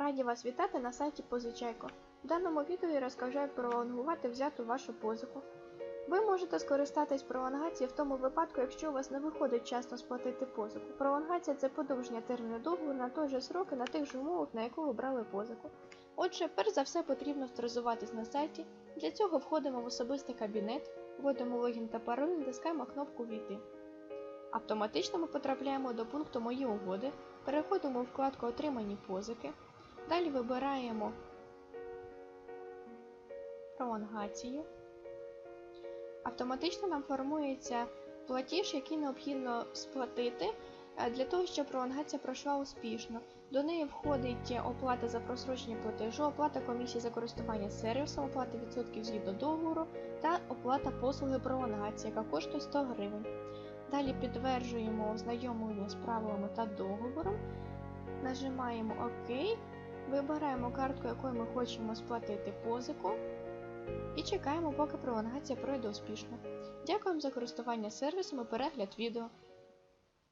Раді вас вітати на сайті Позичайко. В даному відео я розкажу, як пролонгувати взяту вашу позику. Ви можете скористатись пролонгацією в тому випадку, якщо у вас не виходить чесно сплатити позику. Пролонгація це подовження терміну договору на той же срок і на тих же умовах, на яку ви брали позику. Отже, перш за все потрібно авторизуватись на сайті. Для цього входимо в особистий кабінет, вводимо логін та пароль, натискаємо кнопку Війти. Автоматично ми потрапляємо до пункту Мої угоди, переходимо у вкладку Отримані позики. Далі вибираємо пролонгацію. Автоматично нам формується платіж, який необхідно сплатити е, для того, щоб пролонгація пройшла успішно. До неї входить оплата за просрочення платежу, оплата комісії за користування сервісом, оплата відсотків згідно договору та оплата послуги пролонгації, яка коштує 100 гривень. Далі підтверджуємо ознайомлення з правилами та договором, нажимаємо ОК, вибираємо картку, якою ми хочемо сплатити позику, і чекаємо, поки пролонгація пройде успішно. Дякуємо за користування сервісом і перегляд відео.